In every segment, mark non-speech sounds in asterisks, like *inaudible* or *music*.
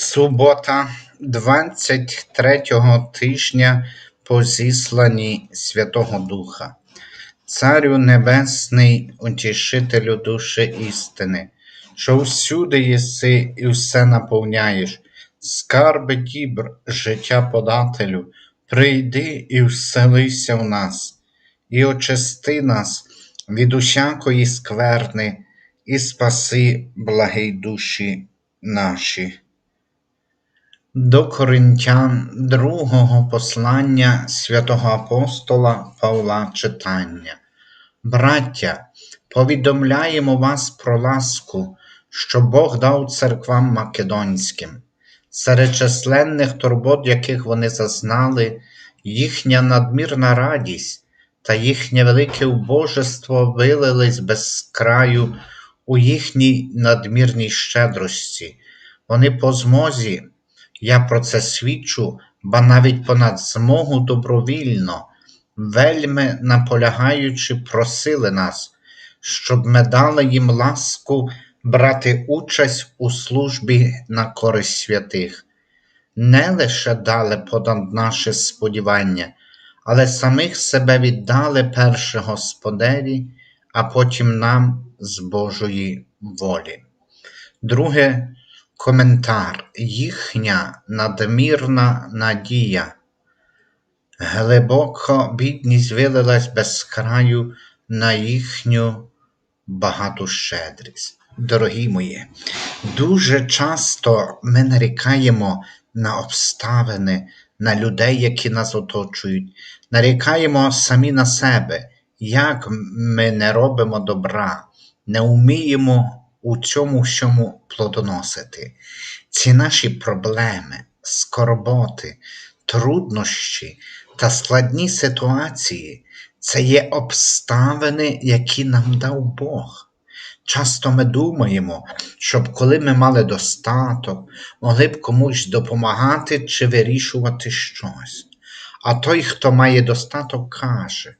Субота 23-го тижня по зісланні Святого Духа. Царю Небесний, утішителю душі істини, що всюди єси і все наповняєш, скарби дібр, життя подателю, прийди і вселися в нас, і очисти нас від усякої скверни, і спаси благий душі наші. До Коринтян другого послання святого апостола Павла читання. Браття, повідомляємо вас про ласку, що Бог дав церквам македонським, серед численних турбот, яких вони зазнали, їхня надмірна радість та їхнє велике убожество вилились без краю у їхній надмірній щедрості. Вони по змозі я про це свідчу, ба навіть понад змогу добровільно, вельми наполягаючи, просили нас, щоб ми дали їм ласку брати участь у службі на користь святих. Не лише дали понад наше сподівання, але самих себе віддали перше Господеві, а потім нам з Божої волі. Друге Коментар їхня надмірна надія. Глибоко бідність вилилась без краю на їхню багату щедрість. Дорогі мої, дуже часто ми нарікаємо на обставини, на людей, які нас оточують, нарікаємо самі на себе, як ми не робимо добра, не вміємо у цьому всьому плодоносити. Ці наші проблеми, скорботи, труднощі та складні ситуації це є обставини, які нам дав Бог. Часто ми думаємо, щоб коли ми мали достаток, могли б комусь допомагати чи вирішувати щось. А той, хто має достаток, каже,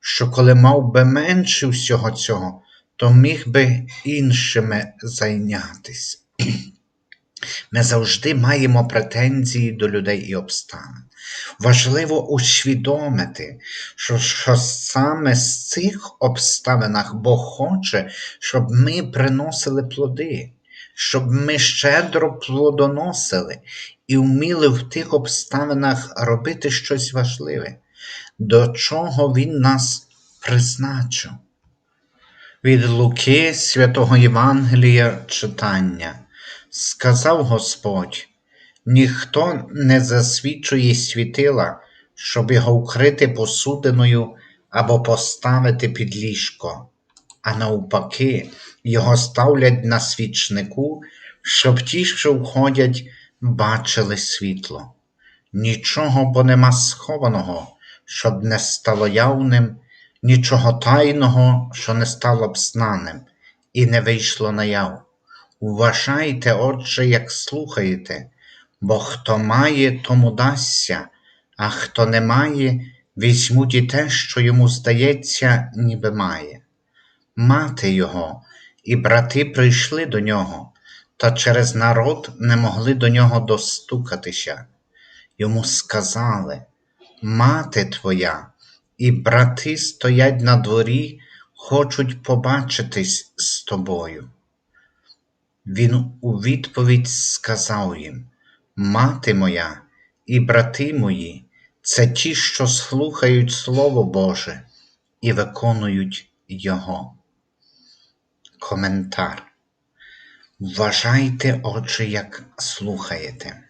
що коли мав би менше всього цього, то міг би іншими зайнятися. *clears throat* Ми завжди маємо претензії до людей і обставин. Важливо усвідомити, що, що саме з цих обставинах Бог хоче, щоб ми приносили плоди, щоб ми щедро плодоносили і вміли в тих обставинах робити щось важливе, до чого Він нас призначив. Від Луки святого Євангелія читання. Сказав Господь: ніхто не засвідчує світила, щоб його вкрити посудиною або поставити під ліжко, а навпаки, його ставлять на свічнику, щоб ті, що входять, бачили світло. Нічого бо нема схованого, щоб не стало явним нічого тайного, що не стало б знаним, і не вийшло наяв. Вважайте, отже, як слухаєте, бо хто має, тому дасться, а хто не має, візьмуть і те, що йому здається, ніби має. Мати його і брати прийшли до нього, та через народ не могли до нього достукатися. Йому сказали Мати твоя і брати стоять на дворі, хочуть побачитись з тобою. Він у відповідь сказав їм: Мати моя і брати мої, це ті, що слухають Слово Боже і виконують Його. Коментар. Вважайте, отже, як слухаєте.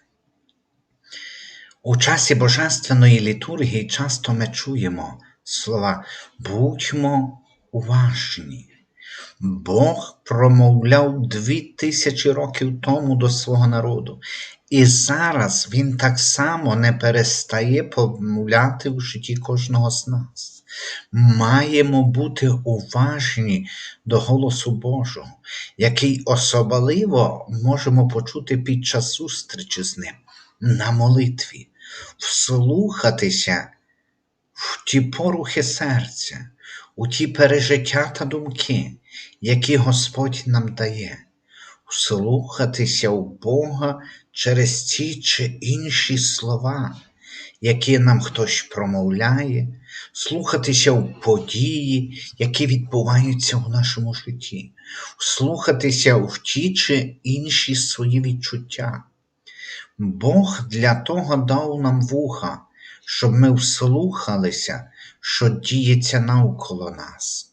У часі Божественної літургії часто ми чуємо слова будьмо уважні. Бог промовляв дві тисячі років тому до свого народу, і зараз Він так само не перестає помовляти в житті кожного з нас. Маємо бути уважні до голосу Божого, який особливо можемо почути під час зустрічі з ним на молитві вслухатися в ті порухи серця, у ті пережиття та думки, які Господь нам дає, вслухатися в Бога через ті чи інші слова, які нам хтось промовляє, слухатися в події, які відбуваються в нашому житті, слухатися в ті чи інші свої відчуття. Бог для того дав нам вуха, щоб ми вслухалися, що діється навколо нас.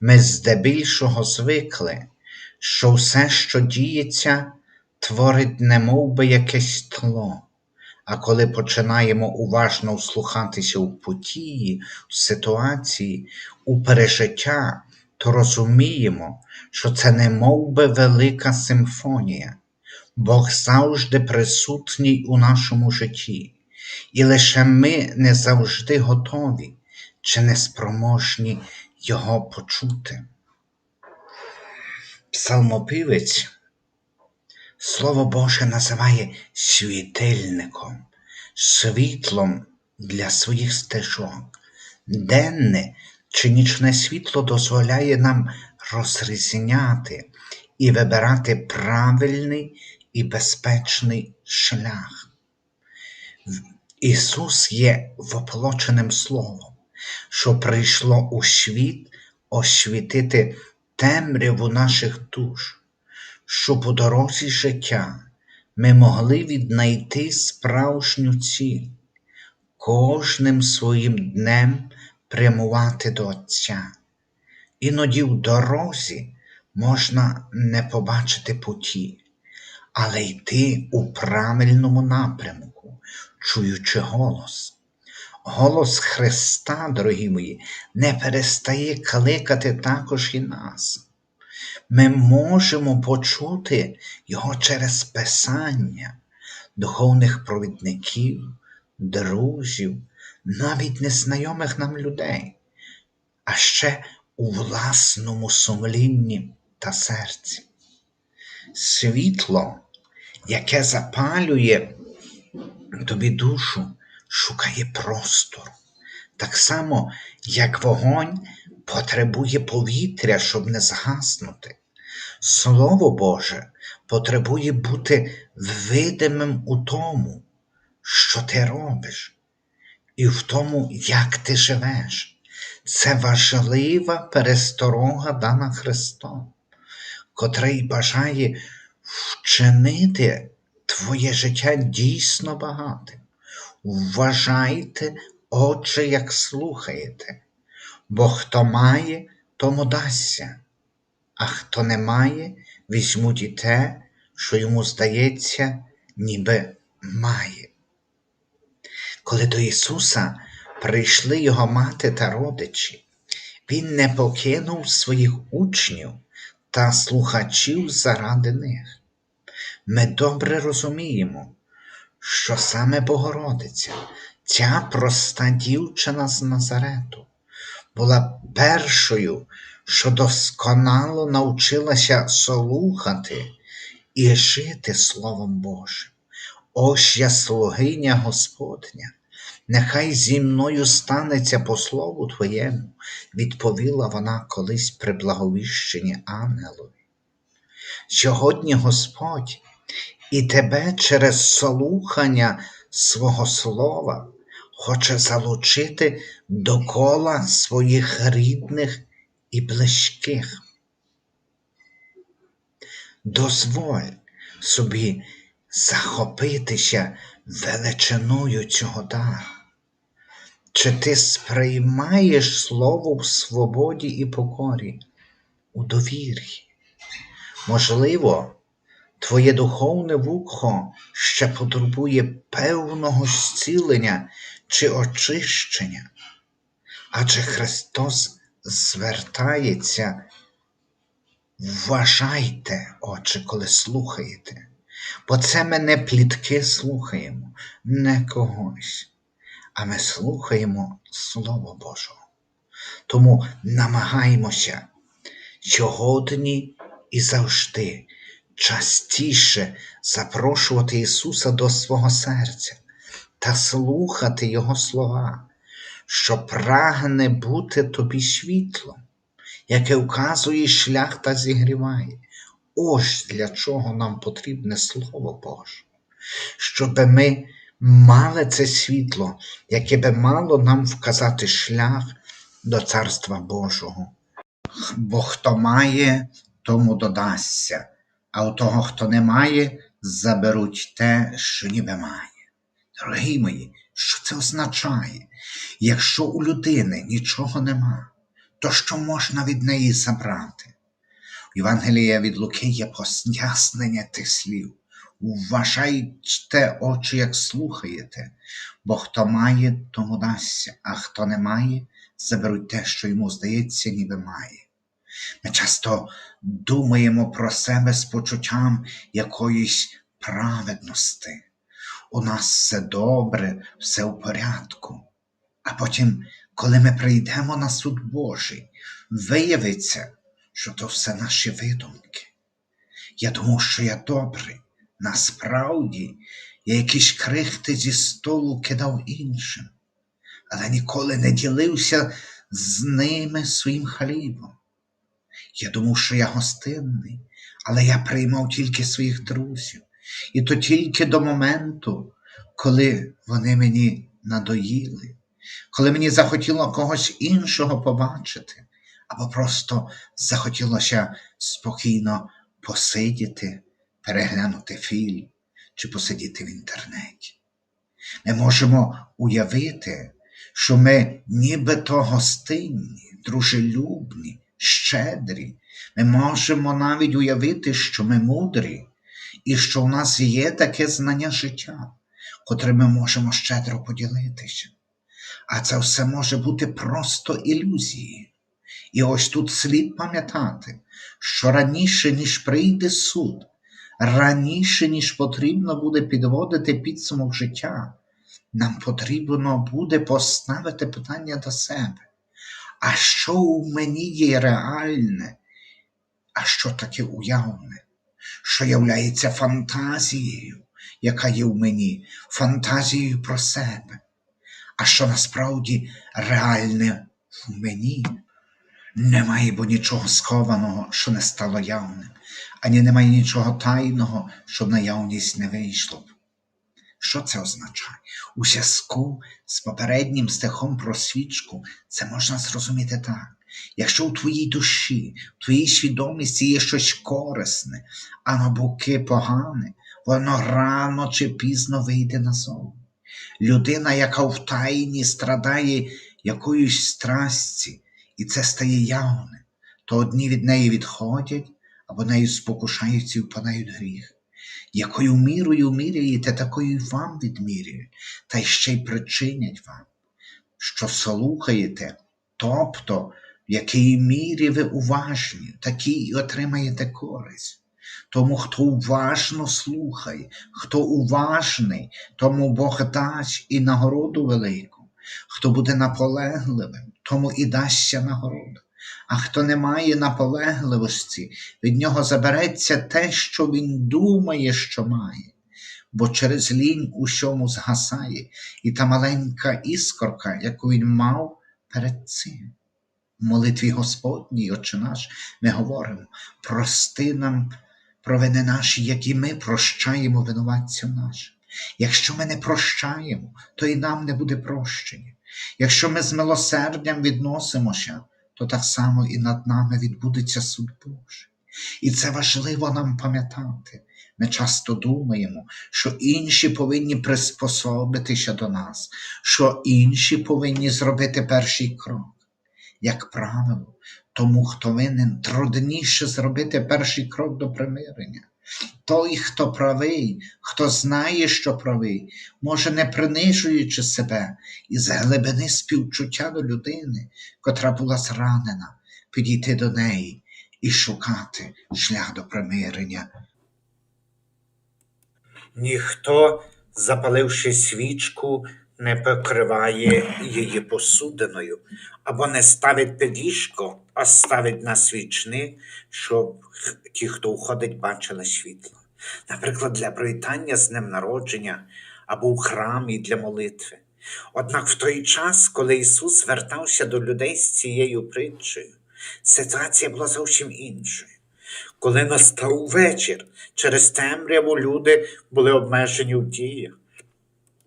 Ми здебільшого звикли, що все, що діється, творить немов би якесь тло. А коли починаємо уважно вслухатися у події, в ситуації, у пережиття, то розуміємо, що це немов би велика симфонія. Бог завжди присутній у нашому житті, і лише ми не завжди готові чи неспроможні Його почути. Псалмопівець Слово Боже називає світильником, світлом для своїх стежок. Денне чи нічне світло дозволяє нам розрізняти і вибирати правильний і безпечний шлях. Ісус є воплоченим Словом, що прийшло у світ освітити темряву наших душ, щоб у дорозі життя ми могли віднайти справжню ціль, кожним своїм днем прямувати до Отця. Іноді в дорозі можна не побачити путі, але йти у правильному напрямку, чуючи голос. Голос Христа, дорогі мої, не перестає кликати також і нас. Ми можемо почути Його через Писання, духовних провідників, друзів, навіть незнайомих нам людей, а ще у власному сумлінні та серці. Світло, яке запалює тобі душу, шукає простор. Так само, як вогонь потребує повітря, щоб не згаснути. Слово Боже потребує бути видимим у тому, що ти робиш, і в тому, як ти живеш. Це важлива пересторога дана Христом, котрий бажає вчинити твоє життя дійсно багатим. Вважайте, отже, як слухаєте, бо хто має, тому дасться, а хто не має, візьмуть і те, що йому здається, ніби має. Коли до Ісуса прийшли його мати та родичі, Він не покинув своїх учнів та слухачів заради них. Ми добре розуміємо, що саме Богородиця, ця проста дівчина з Назарету, була першою, що досконало навчилася слухати і жити Словом Божим. Ось я слугиня Господня, нехай зі мною станеться по слову Твоєму, відповіла вона колись при благовіщенні ангелові. Сьогодні Господь і тебе через слухання свого слова хоче залучити до кола своїх рідних і близьких. Дозволь собі захопитися величиною цього дара. Чи ти сприймаєш слово в свободі і покорі, у довір'ї? Можливо, твоє духовне вухо ще потребує певного зцілення чи очищення, адже Христос звертається, вважайте, Отче, коли слухаєте, бо це ми не плітки слухаємо, не когось, а ми слухаємо Слово Божого. Тому намагаємося сьогодні і завжди частіше запрошувати Ісуса до свого серця та слухати Його слова, що прагне бути тобі світлом, яке вказує шлях та зігріває. Ось для чого нам потрібне Слово Боже. Щоб ми мали це світло, яке би мало нам вказати шлях до Царства Божого. Бо хто має, тому додасться, а у того, хто не має, заберуть те, що ніби має. Дорогі мої, що це означає? Якщо у людини нічого нема, то що можна від неї забрати? Євангелія від Луки є пояснення тих слів. Уважайте очі, як слухаєте, бо хто має, тому дасться, а хто не має, заберуть те, що йому здається, ніби має. Ми часто думаємо про себе з почуттям якоїсь праведності. У нас все добре, все в порядку. А потім, коли ми прийдемо на суд Божий, виявиться, що то все наші видумки. Я думав, що я добрий. Насправді я якісь крихти зі столу кидав іншим, але ніколи не ділився з ними своїм хлібом. Я думав, що я гостинний, але я приймав тільки своїх друзів, і то тільки до моменту, коли вони мені надоїли, коли мені захотіло когось іншого побачити, або просто захотілося спокійно посидіти, переглянути фільм чи посидіти в інтернеті. Ми можемо уявити, що ми нібито гостинні, дружелюбні, щедрі. Ми можемо навіть уявити, що ми мудрі, і що в нас є таке знання життя, котре ми можемо щедро поділитися. А це все може бути просто ілюзією. І ось тут слід пам'ятати, що раніше, ніж прийде суд, раніше, ніж потрібно буде підводити підсумок життя, нам потрібно буде поставити питання до себе. А що у мені є реальне, а що таке уявне, що являється фантазією, яка є в мені, фантазією про себе, а що насправді реальне в мені? Немає бо нічого схованого, що не стало явним, ані немає нічого тайного, що наявність не вийшло б. Що це означає? У зв'язку з попереднім стихом про свічку це можна зрозуміти так. Якщо у твоїй душі, в твоїй свідомості є щось корисне, а навпаки погане, воно рано чи пізно вийде назовні. Людина, яка в тайні страдає якоюсь страсті, і це стає явним, то одні від неї відходять, або нею спокушаються і впадають гріх. Якою мірою міряєте, такою й вам відміряють, та й ще й причинять вам, що слухаєте, тобто в якій мірі ви уважні, такій і отримаєте користь. Тому, хто уважно слухає, хто уважний, тому Бог дасть і нагороду велику, хто буде наполегливим, тому і дасться нагорода. А хто не має наполегливості, від нього забереться те, що він думає, що має, бо через лінь усьому згасає, і та маленька іскорка, яку він мав перед цим. В молитві Господній, Отче наш, ми говоримо, прости нам провини наші, які ми прощаємо винуватцям нашим. Якщо ми не прощаємо, то і нам не буде прощення. Якщо ми з милосердям відносимося, то так само і над нами відбудеться суд Божий. І це важливо нам пам'ятати. Ми часто думаємо, що інші повинні приспособитися до нас, що інші повинні зробити перший крок. Як правило, тому, хто винен, трудніше зробити перший крок до примирення. Той, хто правий, хто знає, що правий, може, не принижуючи себе із глибини співчуття до людини, котра була зранена, підійти до неї і шукати шлях до примирення. Ніхто, запаливши свічку, не покриває її посудиною, або не ставить під ліжко, а ставить на свічник, щоб ті, хто уходить, бачили світло. Наприклад, для привітання з днем народження або у храмі для молитви. Однак в той час, коли Ісус звертався до людей з цією притчею, ситуація була зовсім іншою. Коли настав вечір, через темряву люди були обмежені в діях.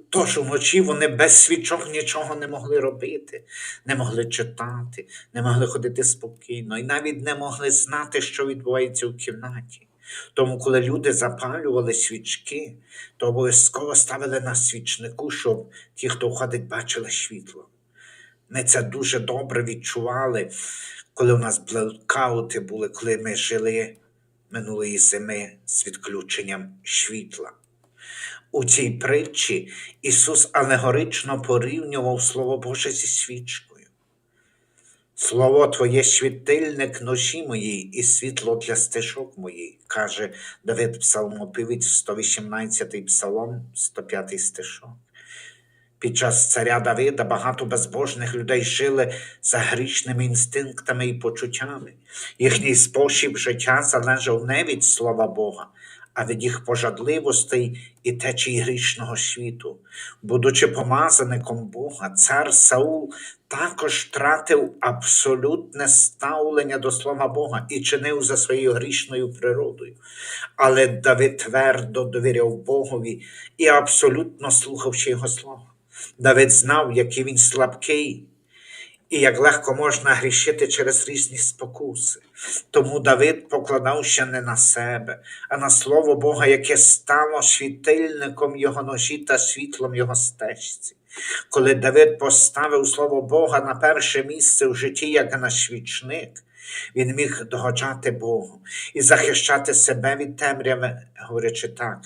Тож вночі вони без свічок нічого не могли робити, не могли читати, не могли ходити спокійно і навіть не могли знати, що відбувається в кімнаті. Тому, коли люди запалювали свічки, то обов'язково ставили на свічнику, щоб ті, хто входить, бачили світло. Ми це дуже добре відчували, коли у нас блекаути були, коли ми жили минулої зими з відключенням світла. У цій притчі Ісус алегорично порівнював Слово Боже зі свічкою. Слово Твоє світильник ножі моїй і світло для стежок моїй, каже Давид Псалмопівець, 118 Псалом, 105 стишок. Під час царя Давида багато безбожних людей жили за грішними інстинктами і почуттями. Їхній спосіб життя залежав не від слова Бога, а від їх пожадливостей і течій грішного світу. Будучи помазаником Бога, цар Саул також втратив абсолютне ставлення до слова Бога і чинив за своєю грішною природою. Але Давид твердо довіряв Богові і абсолютно слухавши його слова. Давид знав, який він слабкий, і як легко можна грішити через різні спокуси. Тому Давид покладався не на себе, а на слово Бога, яке стало світильником його ножі та світлом його стежці. Коли Давид поставив слово Бога на перше місце в житті, як на свічник, він міг догоджати Богу і захищати себе від темряви, говорячи так,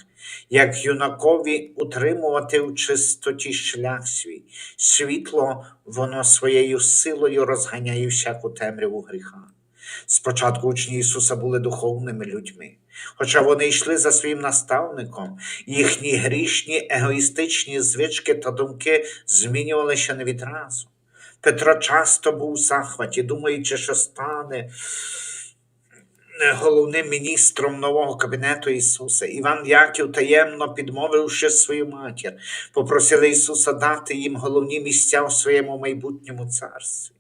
як юнакові утримувати в чистоті шлях свій. Світло, воно своєю силою розганяє всяку темряву гріха. Спочатку учні Ісуса були духовними людьми, хоча вони йшли за своїм наставником, їхні грішні, егоїстичні звички та думки змінювалися не відразу. Петро часто був у захваті, думаючи, що стане головним міністром нового кабінету Ісуса. Іван Яків, таємно підмовивши свою матір, попросили Ісуса дати їм головні місця у своєму майбутньому царстві.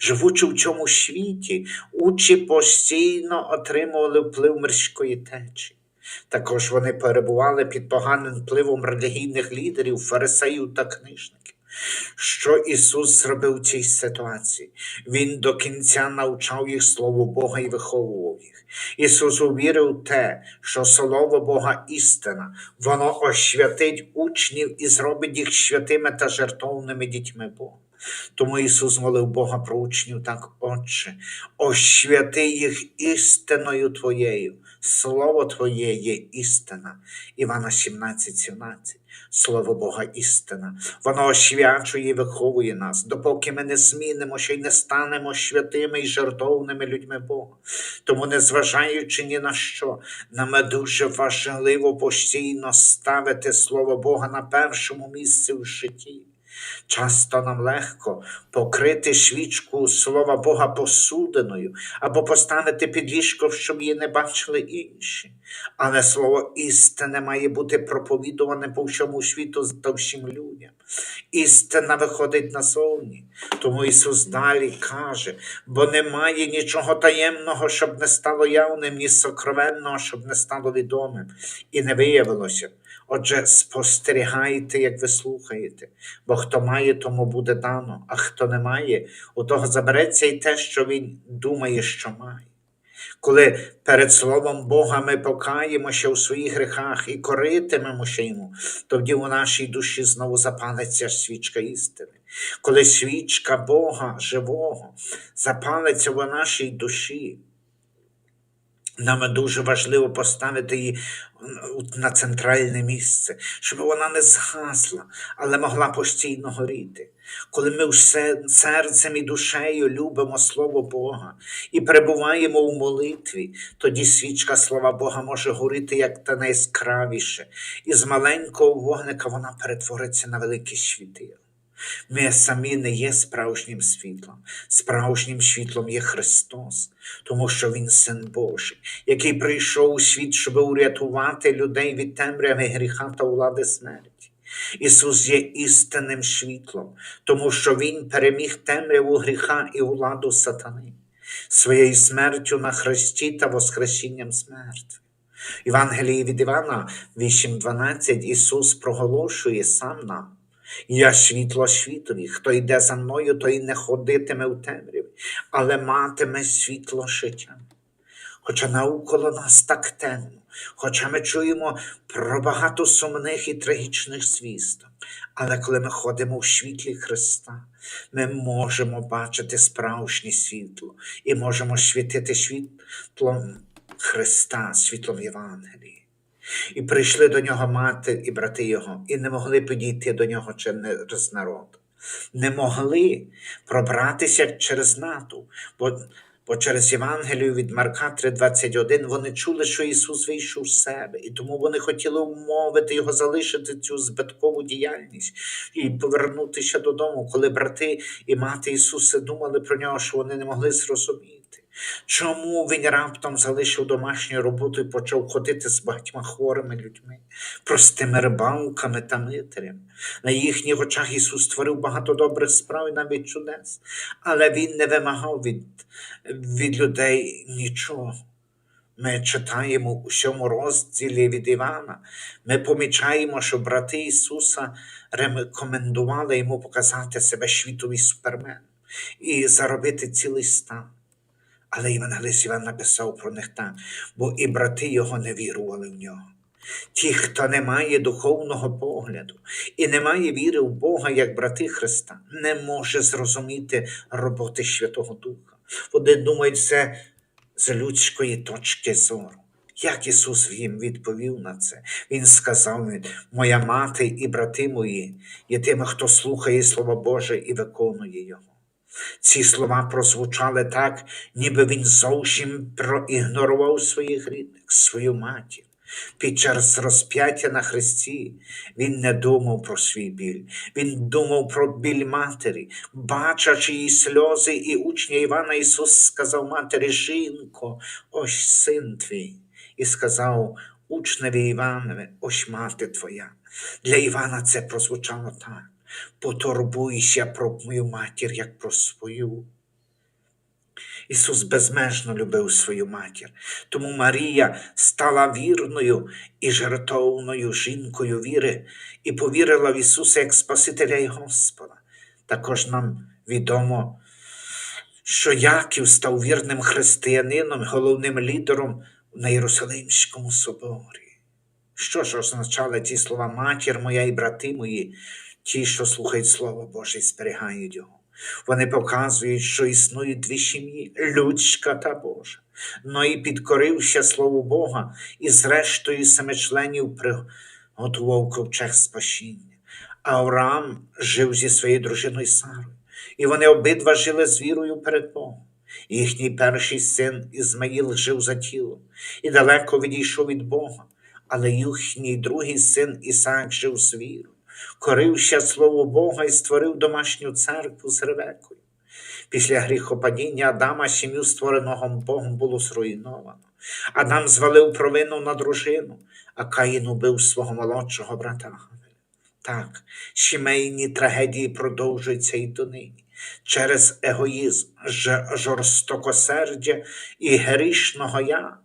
Живучи в цьому світі, учі постійно отримували вплив мирської течії. Також вони перебували під поганим впливом релігійних лідерів, фарисеїв та книжників. Що Ісус зробив у цій ситуації? Він до кінця навчав їх Слово Бога і виховував їх. Ісус увірив в те, що Слово Бога істина, воно освятить учнів і зробить їх святими та жертовними дітьми Бога. Тому Ісус молив Бога про учнів так, Отче, освяти їх істиною Твоєю. Слово Твоє є істина. Івана 17, 17. Слово Бога істина. Воно освячує і виховує нас, допоки ми не змінимося і не станемо святими і жертовними людьми Бога. Тому, незважаючи ні на що, нам дуже важливо постійно ставити Слово Бога на першому місці в житті. Часто нам легко покрити свічку слова Бога посудиною або поставити під ліжко, щоб її не бачили інші. Але слово істини має бути проповідуване по всьому світу та всім людям. Істина виходить назовні. Тому Ісус далі каже, бо немає нічого таємного, щоб не стало явним, ні сокровенного, щоб не стало відомим, і не виявилося. Отже, спостерігайте, як ви слухаєте, бо хто має, тому буде дано, а хто не має, у того забереться і те, що він думає, що має. Коли перед Словом Бога ми покаємося у своїх грехах і коритимемося йому, тоді у нашій душі знову запалиться свічка істини. Коли свічка Бога живого запалиться в нашій душі, нам дуже важливо поставити її на центральне місце, щоб вона не згасла, але могла постійно горіти. Коли ми все серцем і душею любимо Слово Бога і перебуваємо у молитві, тоді свічка слова Бога може горіти як та найяскравіше, і з маленького вогника вона перетвориться на велике світило. Ми самі не є справжнім світлом. Справжнім світлом є Христос, тому що Він Син Божий, який прийшов у світ, щоб урятувати людей від темряви гріха та влади смерті. Ісус є істинним світлом, тому що Він переміг темряву гріха і владу сатани. своєю смертю на хресті та воскресінням смертви. В Євангелії від Івана 8.12 Ісус проголошує сам нам. Я світло світові, хто йде за мною, той не ходитиме у темряві, але матиме світло життя. Хоча навколо нас так темно, хоча ми чуємо про багато сумних і трагічних звісток, але коли ми ходимо в світлі Христа, ми можемо бачити справжнє світло і можемо світити світлом Христа, світлом Євангелії. І прийшли до нього мати і брати його, і не могли підійти до нього через народ. Не могли пробратися через натовп, бо, бо через Євангелію від Марка 3,21 вони чули, що Ісус вийшов з себе, і тому вони хотіли умовити його залишити цю збиткову діяльність і повернутися додому, коли брати і мати Ісуса думали про нього, що вони не могли зрозуміти. Чому він раптом залишив домашню роботу і почав ходити з багатьма хворими людьми, простими рибалками та митарями? На їхніх очах Ісус створив багато добрих справ і навіть чудес, але Він не вимагав від, від людей нічого. Ми читаємо у сьому розділі від Івана, ми помічаємо, що брати Ісуса рекомендували йому показати себе світовий супермен і заробити цілий стан. Але Євангелист Іван написав про них так, бо і брати його не вірували в нього. Ті, хто не має духовного погляду і не має віри в Бога, як брати Христа, не може зрозуміти роботи Святого Духа. Вони думають це з людської точки зору. Як Ісус їм відповів на це? Він сказав: Моя мати і брати мої є тими, хто слухає Слово Боже і виконує Його. Ці слова прозвучали так, ніби він зовсім проігнорував своїх рідних, свою матір. Під час розп'яття на хресті він не думав про свій біль, він думав про біль матері, бачачи її сльози, і учня Івана Ісус сказав матері, жінко, ось син твій, і сказав учневі Іванові, ось мати твоя. Для Івана це прозвучало так. Потурбуйся про мою матір, як про свою. Ісус безмежно любив свою матір, тому Марія стала вірною і жертовною жінкою віри і повірила в Ісуса як Спасителя і Господа. Також нам відомо, що Яків став вірним християнином, головним лідером на Єрусалимському соборі. Що ж означали ті слова матір моя і брати мої, ті, що слухають Слово Боже і зберігають його? Вони показують, що існують дві сім'ї людська та Божа. Ной підкорився Слову Бога і зрештою семи членів приготував ковчег спасіння. Авраам жив зі своєю дружиною Сарою, і вони обидва жили з вірою перед Богом. Їхній перший син Ізмаїл жив за тілом і далеко відійшов від Бога, але їхній другий син Ісаак жив з вірою корився слово Бога і створив домашню церкву з Ревекою. Після гріхопадіння Адама сім'ю, створеного Богом, було зруйновано. Адам звалив провину на дружину, а Каїн убив свого молодшого брата Авеля. Так, сімейні трагедії продовжуються і донині. Через егоїзм, жорстокосердя і грішного я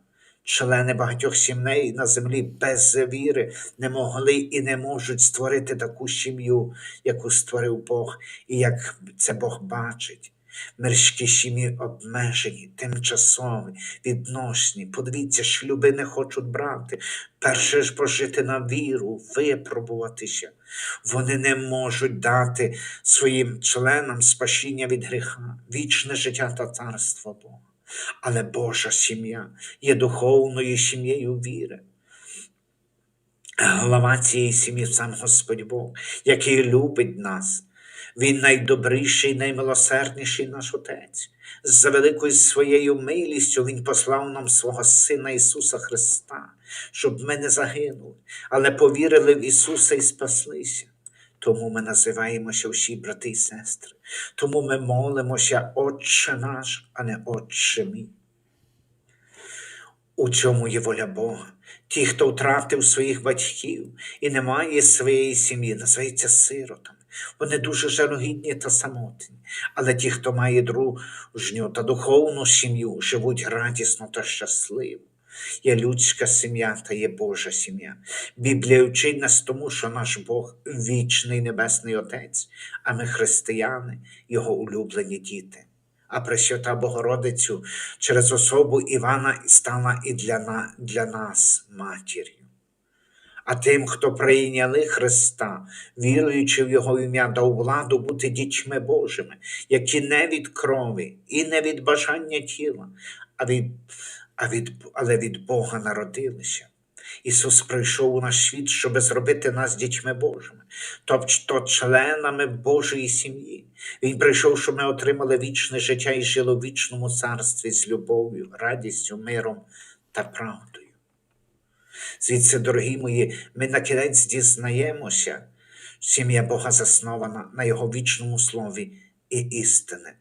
Члени багатьох сімей на землі без віри не могли і не можуть створити таку сім'ю, яку створив Бог, і як це Бог бачить. Мирські сім'ї обмежені, тимчасові, відносні. Подивіться, шлюби не хочуть брати, перше ж пожити на віру, випробуватися. Вони не можуть дати своїм членам спасіння від гріха, вічне життя та царство Бога. Але Божа сім'я є духовною сім'єю віри. Глава цієї сім'ї сам Господь Бог, який любить нас. Він найдобріший, наймилосердніший наш Отець. За великою своєю милістю Він послав нам свого Сина Ісуса Христа, щоб ми не загинули, але повірили в Ісуса і спаслися. Тому ми називаємося всі брати і сестри. Тому ми молимося, Отче наш, а не Отче мій. У цьому є воля Бога. Ті, хто втратив своїх батьків і не має своєї сім'ї, називаються сиротами. Вони дуже жалюгідні та самотні. Але ті, хто має дружню та духовну сім'ю, живуть радісно та щасливо. Є людська сім'я та є Божа сім'я. Біблія вчить нас тому, що наш Бог вічний небесний Отець, а ми християни, Його улюблені діти. А Пресвята Богородицю через особу Івана стала і для, для нас матір'ю. А тим, хто прийняли Христа, віруючи в Його ім'я, дав владу бути дітьми Божими, які не від крові і не від бажання тіла, а від, а від, але від Бога народилися. Ісус прийшов у наш світ, щоб зробити нас дітьми Божими, тобто членами Божої сім'ї. Він прийшов, щоб ми отримали вічне життя і жили у вічному царстві з любов'ю, радістю, миром та правдою. Звідси, дорогі мої, ми на кінець дізнаємося, сім'я Бога заснована на Його вічному слові і істини,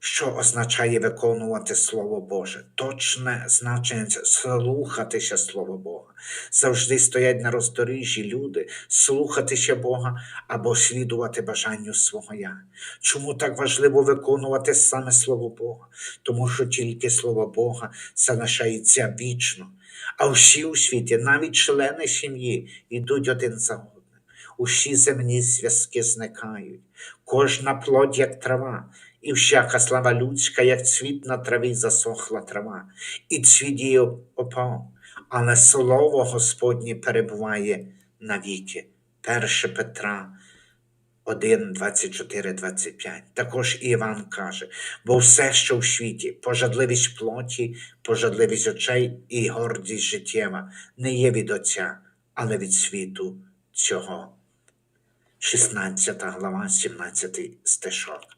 що означає виконувати Слово Боже. Точне значення слухатися Слова Бога. Завжди стоять на роздоріжжі люди, слухатися Бога або слідувати бажанню свого я. Чому так важливо виконувати саме Слово Бога? Тому що тільки Слово Бога залишається вічно. А всі у світі, навіть члени сім'ї, йдуть один за одним. Усі земні зв'язки зникають, кожна плоть, як трава, і всяка слава людська, як цвіт на траві засохла трава, і цвіт її опав, але слово Господнє перебуває навіки. 1 Петра 1, 24, 25. Також і Іван каже, бо все, що в світі, пожадливість плоті, пожадливість очей і гордість життєва, не є від Отця, але від світу цього. 16 глава, 17 стишок.